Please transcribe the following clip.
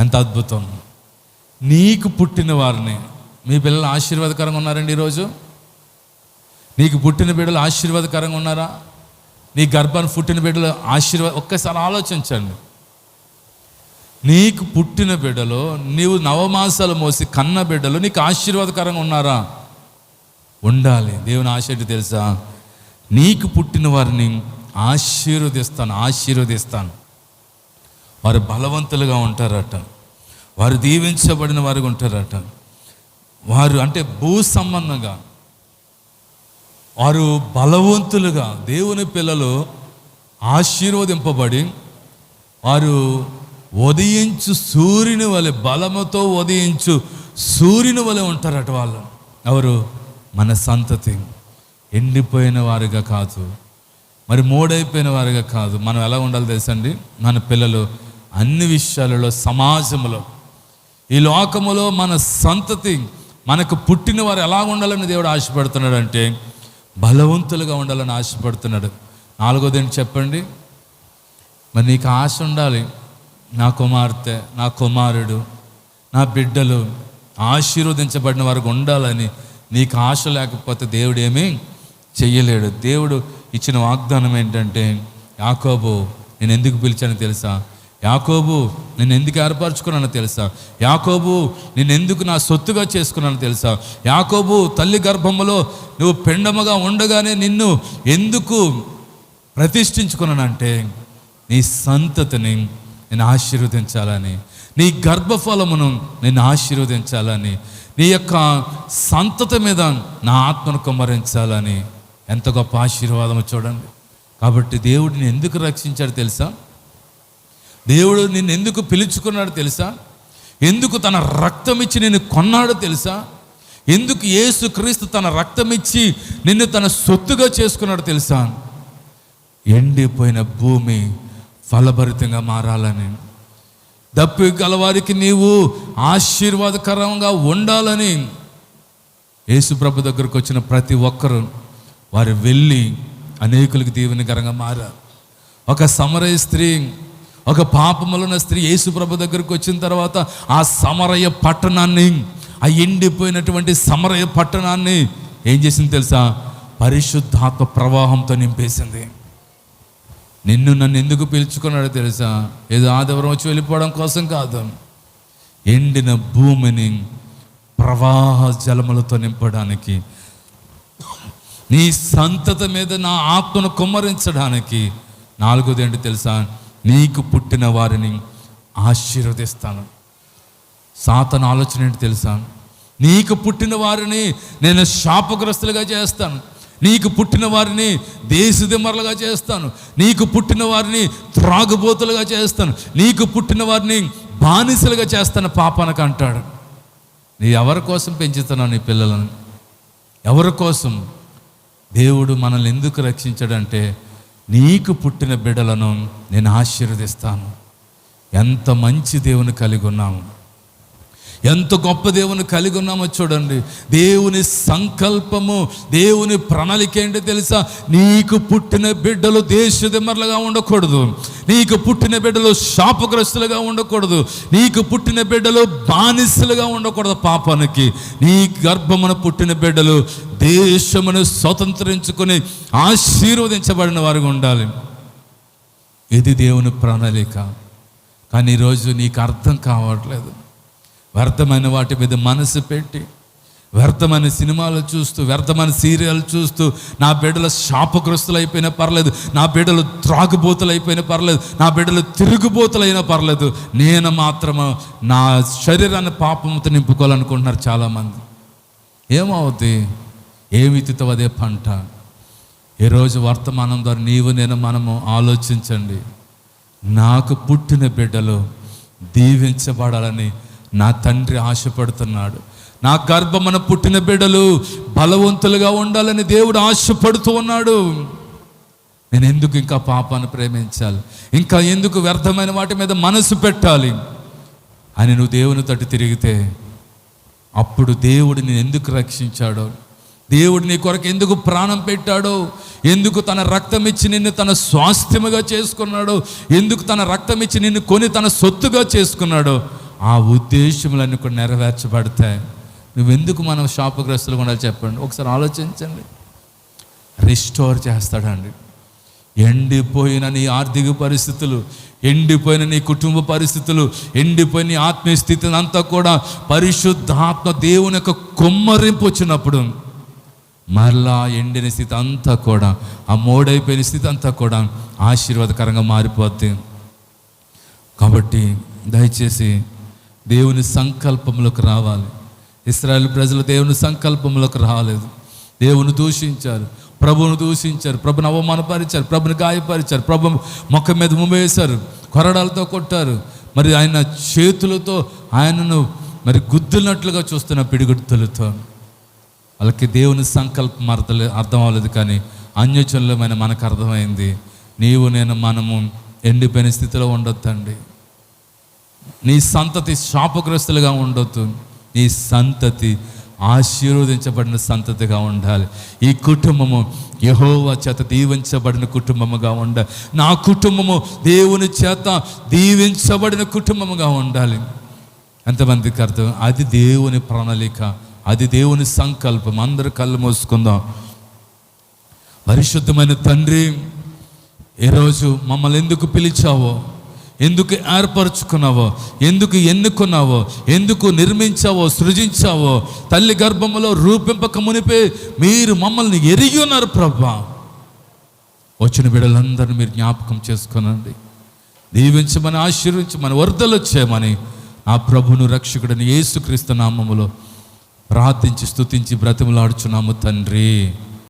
ఎంత అద్భుతం. నీకు పుట్టిన వారిని. మీ పిల్లలు ఆశీర్వాదకరంగా ఉన్నారండి ఈరోజు? నీకు పుట్టిన బిడ్డలు ఆశీర్వాదకరంగా ఉన్నారా? నీ గర్భాన్ని పుట్టిన బిడ్డలు ఆశీర్వాద ఒక్కసారి ఆలోచించండి. నీకు పుట్టిన బిడ్డలు నీవు నవమాసాలు మోసి కన్న బిడ్డలు నీకు ఆశీర్వాదకరంగా ఉన్నారా? ఉండాలి. దేవుని ఆశ ఏంటి తెలుసా? నీకు పుట్టిన వారిని ఆశీర్వదిస్తాను ఆశీర్వదిస్తాను. వారు బలవంతులుగా ఉంటారట. వారు దీవించబడిన వారుగా ఉంటారట. వారు అంటే భూ సంబంధంగా. వారు బలవంతులుగా దేవుని పిల్లలు ఆశీర్వదింపబడి వారు ఉదయించు సూర్యుని వలె బలముతో ఉదయించు సూర్యుని వలె ఉంటారట వాళ్ళు. ఎవరు? మన సంతతి. ఎండిపోయిన వారిగా కాదు. మరి మూడైపోయిన వారిగా కాదు. మనం ఎలా ఉండాలి తెలుసండి మన పిల్లలు అన్ని విషయాలలో సమాజంలో ఈ లోకములో మన సంతతి మనకు పుట్టిన వారు ఎలా ఉండాలని దేవుడు ఆశపడుతున్నాడు అంటే బలవంతులుగా ఉండాలని ఆశపడుతున్నాడు. నాలుగోది ఏంటి చెప్పండి? మరి నీకు ఆశ ఉండాలి. నా కుమార్తె నా కుమారుడు నా బిడ్డలు ఆశీర్వదించబడిన వారికి ఉండాలని నీకు ఆశ లేకపోతే దేవుడు ఏమీ చెయ్యలేడు. దేవుడు ఇచ్చిన వాగ్దానం ఏంటంటే యాకోబో నేను ఎందుకు పిలిచానో తెలుసా? యాకోబు నేను ఎందుకు ఏర్పరచుకున్నానో తెలుసా? యాకోబు నేను ఎందుకు నా సొత్తుగా చేసుకున్నానో తెలుసా? యాకోబు తల్లి గర్భములో నువ్వు పెండముగా ఉండగానే నిన్ను ఎందుకు ప్రతిష్ఠించుకున్నానంటే నీ సంతతిని నేను ఆశీర్వదించాలని నీ గర్భఫలమును నేను ఆశీర్వదించాలని నీ యొక్క సంతతి మీద నా ఆత్మను కుమ్మరించాలని. ఎంత గొప్ప ఆశీర్వాదము చూడండి. కాబట్టి దేవుడిని ఎందుకు రక్షించాడు తెలుసా? దేవుడు నిన్ను ఎందుకు పిలుచుకున్నాడు తెలుసా? ఎందుకు తన రక్తం ఇచ్చి నిన్ను కొన్నాడో తెలుసా? ఎందుకు యేసు క్రీస్తు తన రక్తం ఇచ్చి నిన్ను తన సొత్తుగా చేసుకున్నాడు తెలుసా? ఎండిపోయిన భూమి ఫలభరితంగా మారాలని. దప్పి గలవారికి నీవు ఆశీర్వాదకరంగా ఉండాలని యేసుప్రభు దగ్గరకు వచ్చిన ప్రతి ఒక్కరూ వారు వెళ్ళి అనేకులకు దీవెనకరంగా మారారు. ఒక సమరయ స్త్రీ ఒక పాపములున్న స్త్రీ యేసుప్రభు దగ్గరకు వచ్చిన తర్వాత ఆ సమరయ పట్టణాన్ని ఆ ఎండిపోయినటువంటి సమరయ పట్టణాన్ని ఏం చేసింది తెలుసా? పరిశుద్ధాత్మ ప్రవాహంతో నింపేసింది. నిన్ను నన్ను ఎందుకు పిలుచుకున్నాడో తెలుసా? ఏదో ఆదివారం వచ్చి వెళ్ళిపోవడం కోసం కాదు. ఎండిన భూమిని ప్రవాహ జలములతో నింపడానికి నీ సంతత మీద నా ఆత్మను కుమ్మరించడానికి. నాలుగోది ఏంటి తెలుసా? నీకు పుట్టిన వారిని ఆశీర్వదిస్తాను. సాతన ఆలోచన ఏంటి తెలుసా? నీకు పుట్టిన వారిని నేను శాపగ్రస్తులుగా చేస్తాను. నీకు పుట్టిన వారిని దేశదిమ్మరలుగా చేస్తాను. నీకు పుట్టిన వారిని త్రాగుబోతులుగా చేస్తాను. నీకు పుట్టిన వారిని బానిసలుగా చేస్తాను పాపానికి అంటాడు. నీ ఎవరి కోసం పెంచుతున్నావు నీ పిల్లలను? ఎవరి కోసం? దేవుడు మనల్ని ఎందుకు రక్షించాడంటే నీకు పుట్టిన బిడ్డలను నేను ఆశీర్వదిస్తాను. ఎంత మంచి దేవుని కలిగి ఉన్నాము ఎంత గొప్ప దేవుని కలిగి ఉన్నామో చూడండి. దేవుని సంకల్పము దేవుని ప్రణాళిక ఏంటో తెలుసా? నీకు పుట్టిన బిడ్డలు దేశదిమ్మర్లుగా ఉండకూడదు. నీకు పుట్టిన బిడ్డలు శాపగ్రస్తులుగా ఉండకూడదు. నీకు పుట్టిన బిడ్డలు బానిసలుగా ఉండకూడదు పాపానికి. నీ గర్భమున పుట్టిన బిడ్డలు దేశమును స్వతంత్రించుకొని ఆశీర్వదించబడిన వారుగా ఉండాలి. ఇది దేవుని ప్రణాళిక. కానీ ఈరోజు నీకు అర్థం కావట్లేదు. వ్యర్థమైన వాటి మీద మనసు పెట్టి వ్యర్థమైన సినిమాలు చూస్తూ వ్యర్థమైన సీరియల్ చూస్తూ నా బిడ్డలు శాపగ్రస్తులు అయిపోయినా పర్లేదు నా బిడ్డలు త్రాగుబోతులు అయిపోయినా పర్లేదు నా బిడ్డలు తిరుగుబోతులు అయినా పర్లేదు నేను మాత్రము నా శరీరాన్ని పాపంతో నింపుకోవాలనుకుంటున్నారు చాలామంది. ఏమవుద్ది? ఏమి విత్తుతావు అదే పంట. ఈరోజు వర్తమానం ద్వారా నీవు నేను మనము ఆలోచించండి. నాకు పుట్టిన బిడ్డలు దీవించబడాలని నా తండ్రి ఆశపడుతున్నాడు. నా గర్భమున పుట్టిన బిడ్డలు బలవంతులుగా ఉండాలని దేవుడు ఆశపడుతూ ఉన్నాడు. నేను ఎందుకు ఇంకా పాపాన్ని ప్రేమించాలి? ఇంకా ఎందుకు వ్యర్థమైన వాటి మీద మనసు పెట్టాలి? అని నువ్వు దేవుని తట్టు తిరిగితే అప్పుడు దేవుడు నేను ఎందుకు రక్షించాడో? దేవుడు నీ కొరకు ఎందుకు ప్రాణం పెట్టాడో? ఎందుకు తన రక్తం ఇచ్చి నిన్ను తన స్వాస్థ్యముగా చేసుకున్నాడో? ఎందుకు తన రక్తం ఇచ్చి నిన్ను కొని తన సొత్తుగా చేసుకున్నాడో? ఆ ఉద్దేశములన్నీ కూడా నెరవేర్చబడతాయి. నువ్వెందుకు మనం శాపగ్రస్తులు ఉండాలి చెప్పండి. ఒకసారి ఆలోచించండి. రిస్టోర్ చేస్తాడండి. ఎండిపోయిన నీ ఆర్థిక పరిస్థితులు ఎండిపోయిన నీ కుటుంబ పరిస్థితులు ఎండిపోయిన నీ ఆత్మీయ స్థితిని అంతా కూడా పరిశుద్ధాత్మ దేవుని యొక్క కొమ్మరింపు వచ్చినప్పుడు మరలా ఎండిన స్థితి అంతా కూడా ఆ మోడైపోయిన స్థితి అంతా కూడా ఆశీర్వాదకరంగా మారిపోద్ది. కాబట్టి దయచేసి దేవుని సంకల్పంలోకి రావాలి. ఇస్రాయల్ ప్రజలు దేవుని సంకల్పంలోకి రాలేదు. దేవుని దూషించారు. ప్రభువును దూషించారు. ప్రభుని అవమానపరిచారు. ప్రభుని గాయపరిచారు. ప్రభు మొక్క మీద ముమ్మేశారు కొరడాలతో కొట్టారు. మరి ఆయన చేతులతో ఆయనను మరి గుద్దునట్లుగా చూస్తున్న పిడిగుడ్తులతో వాళ్ళకి దేవుని సంకల్పం అర్థలే అర్థం అవ్వలేదు కానీ అన్యచనులమైన మనకు అర్థమైంది. నీవు నేను మనము ఎండిపోయిన స్థితిలో ఉండొద్దండి. నీ సంతతి శాపగ్రస్తులుగా ఉండొద్దు. నీ సంతతి ఆశీర్వదించబడిన సంతతిగా ఉండాలి. ఈ కుటుంబము యహోవ చేత దీవించబడిన కుటుంబముగా ఉండాలి నా కుటుంబము దేవుని చేత దీవించబడిన కుటుంబముగా ఉండాలి. ఎంతమందికి అర్థం? అది దేవుని ప్రణాళిక అది దేవుని సంకల్పం. అందరూ కళ్ళు మూసుకుందాం. పరిశుద్ధమైన తండ్రి ఈరోజు మమ్మల్ని ఎందుకు పిలిచావో ఎందుకు ఏర్పరచుకున్నావో ఎందుకు ఎన్నుకున్నావో ఎందుకు నిర్మించావో సృజించావో తల్లి గర్భములో రూపింపక మునిపే మీరు మమ్మల్ని ఎరిగి ఉన్నారు ప్రభా. వచ్చిన బిడ్డలందరినీ మీరు జ్ఞాపకం చేసుకునండి. దీవించమని ఆశీర్వించమని వరదలు వచ్చామని ఆ ప్రభును రక్షకుడిని యేసుక్రీస్తు నామములో ప్రార్థించి స్తుతించి బ్రతిమలాడుచున్నాము తండ్రి.